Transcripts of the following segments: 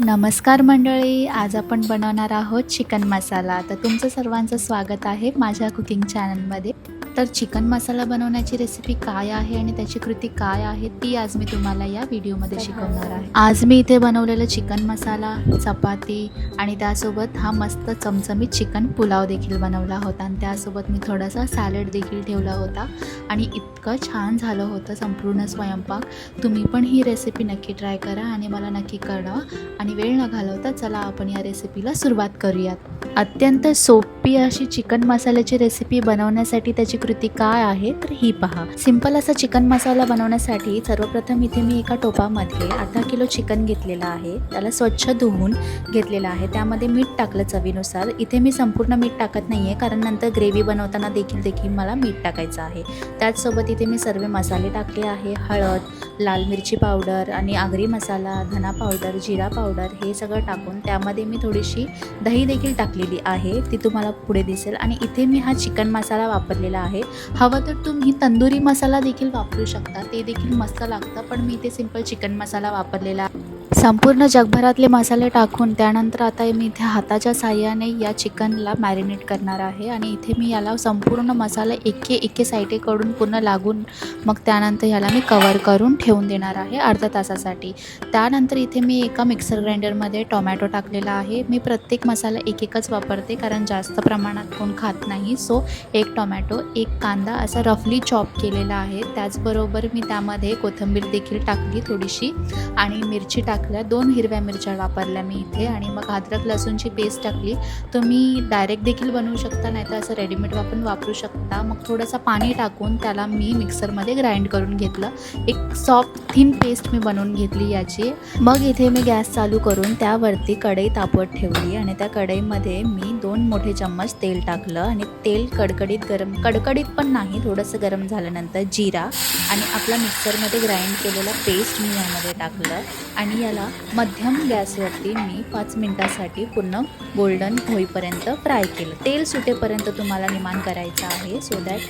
नमस्कार मंडळी आज आपण बनवणार आहोत चिकन मसाला. तर तुमचं सर्वांचं स्वागत आहे माझ्या कुकिंग चॅनलमध्ये. तर चिकन मसाला बनवण्याची रेसिपी काय आहे आणि त्याची कृती काय आहे ती आज मी तुम्हाला या व्हिडिओमध्ये शिकवणार आहे. आज मी इथे बनवलेलं चिकन मसाला चपाती आणि त्यासोबत हा मस्त चमचमीत चिकन पुलाव देखील बनवला होता. आणि त्यासोबत मी थोडासा सॅलड देखील ठेवला होता. आणि इतकं छान झालं होतं संपूर्ण स्वयंपाक. तुम्ही पण ही रेसिपी नक्की ट्राय करा आणि मला नक्की कळवा. आणि वेळ न घालवता चला आपण या रेसिपीला सुरुवात करूयात. अत्यंत सोपी अशी चिकन मसाल्याची रेसिपी बनवण्यासाठी त्याची कृती काय आहे तर ही पहा. सिंपल असा चिकन मसाला बनवण्यासाठी सर्वप्रथम इथे मी एका टोपामध्ये अर्धा किलो चिकन घेतलेलं आहे. त्याला स्वच्छ धुवून घेतलेलं आहे. त्यामध्ये मीठ टाकलं चवीनुसार. इथे मी संपूर्ण मीठ टाकत नाही आहे कारण नंतर ग्रेव्ही बनवताना देखील देखील मला मीठ टाकायचं आहे. त्याचसोबत इथे मी सर्व मसाले टाकले आहे. हळद लाल मिरची पावडर आणि आगरी मसाला धना पावडर जिरा पावडर हे सगळं टाकून त्यामध्ये मी थोडीशी दही देखील टाकलेली आहे. ती तुम्हाला पुढे दिसेल. आणि इथे मी हा चिकन मसाला वापरलेला आहे. हवं तर तुम्ही तंदुरी मसाला देखील वापरू शकता. ते देखील मस्त लागतं पण मी इथे सिंपल चिकन मसाला वापरलेला संपूर्ण जगभरातले मसाले टाकून त्यानंतर आता मी इथे हाताच्या साह्याने या चिकनला मॅरिनेट करणार आहे. आणि इथे मी याला संपूर्ण मसाला एके एके साईडेकडून पूर्ण लागून मग त्यानंतर ह्याला मी कवर करून ठेवून देणार आहे अर्ध्या तासासाठी. त्यानंतर इथे मी एका मिक्सर ग्राइंडरमध्ये टोमॅटो टाकलेला आहे. मी प्रत्येक मसाला एक एकच वापरते कारण जास्त प्रमाणात कोण खात नाही. सो एक टोमॅटो एक कांदा असा रफली चॉप केलेला आहे. त्याचबरोबर मी त्यामध्ये कोथिंबीर देखील टाकली थोडीशी. आणि मिरची टाकल्या दोन हिरव्या मिरच्या वापरल्या मी इथे आणि मग अद्रक लसूणची पेस्ट टाकली. तुम्ही डायरेक्ट देखील बनवू शकता नाही तर असं रेडीमेड वापरून वापरू शकता. मग थोडंसं पाणी टाकून त्याला मी मिक्सरमध्ये ग्राइंड करून घेतलं. एक सॉफ्ट थिन पेस्ट मी बनवून घेतली याची. मग इथे मी गॅस चालू करून त्यावरती कढई तापवत ठेवली आणि त्या कढईमध्ये मी दोन मोठे चम्मच तेल टाकलं आणि तेल कडकडीत गरम कडकडीत पण नाही थोडंसं गरम झाल्यानंतर जिरा आणि आपला मिक्सरमध्ये ग्राइंड केलेला पेस्ट मी यामध्ये टाकलं. आणि याला मध्यम गॅसवरती मी पाच मिनटासाठी पूर्ण गोल्डन होईपर्यंत फ्राय केलं. तेल सुटेपर्यंत तुम्हाला निमान करायचं आहे सो दॅट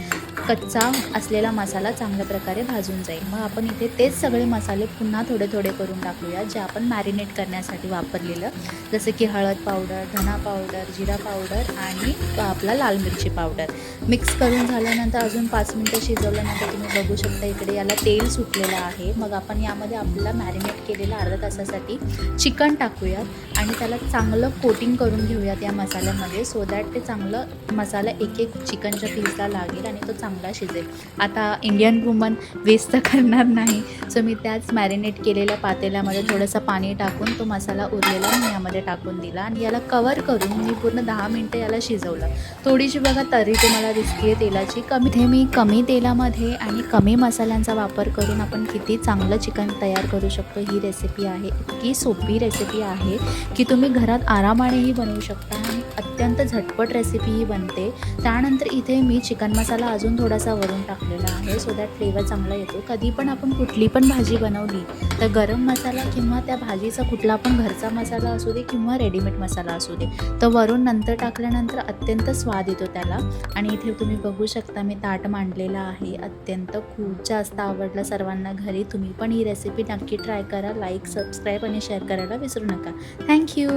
कच्चा असलेला मसाला चांगल्या प्रकारे भाजून जाईल. मग आपण इथे तेच सगळे मसाले पुन्हा थोडे थोडे करून टाकूया जे आपण मॅरिनेट करण्यासाठी वापरलेलं. जसं की हळद पावडर धना पावडर जिरा पावडर आणि आपला लाल मिरची पावडर मिक्स करून झाल्यानंतर अजून पाच मिनटं शिजवल्यानंतर तुम्ही बघू शकता इकडे याला तेल सुटलेलं आहे. मग आपण यामध्ये आपल्याला मॅरिनेट केलेला अर्धा तासासाठी चिकन टाकूयात आणि त्याला चांगलं कोटिंग करून घेऊयात या मसाल्यामध्ये सो दॅट ते चांगलं मसाला एक एक चिकनच्या पीसला लागेल आणि तो चांगला शिजेल. आता इंडियन वुमन वेस्ट तर करणार नाही. सो मी त्याच मॅरिनेट केलेल्या पातेल्यामध्ये थोडंसं पाणी टाकून तो मसाला उरलेला मी यामध्ये टाकून दिला आणि याला कवर करून मी पूर्ण दहा मिनटं याला शिजवलं. थोडीशी बघा तरी तुम्हाला दिसते आहे तेलाची. कमी ते मी कमी तेलामध्ये आणि कमी मसाल्यांचा वापर करून आपण किती चांगलं चिकन तयार करू शकतो ही रेसिपी आहे. आहे. इतकी सोपी रेसिपी आहे की तुम्ही घरात आरामानेही बनवू शकता आणि अत्यंत झटपट रेसिपी ही बनते. त्यानंतर इथे मी चिकन मसाला अजून थोडासा वरून टाकलेला आहे सो दॅट फ्लेवर चांगला येतो. कधी पण आपण कुठली पण भाजी बनवली तर गरम मसाला किंवा त्या भाजीचा कुठला पण घरचा मसाला असू दे किंवा रेडीमेड मसाला असू दे तर वरून नंतर टाकल्यानंतर अत्यंत स्वाद येतो त्याला. आणि इथे तुम्ही बघू शकता मी ताट मांडलेला आहे अत्यंत खूप जास्त आवडलं सर्वांना घरी. तुम्ही पण ही रेसिपी नक्की ट्राय करा लाईक सबस्क्राईब आणि शेअर करायला विसरू नका. थँक्यू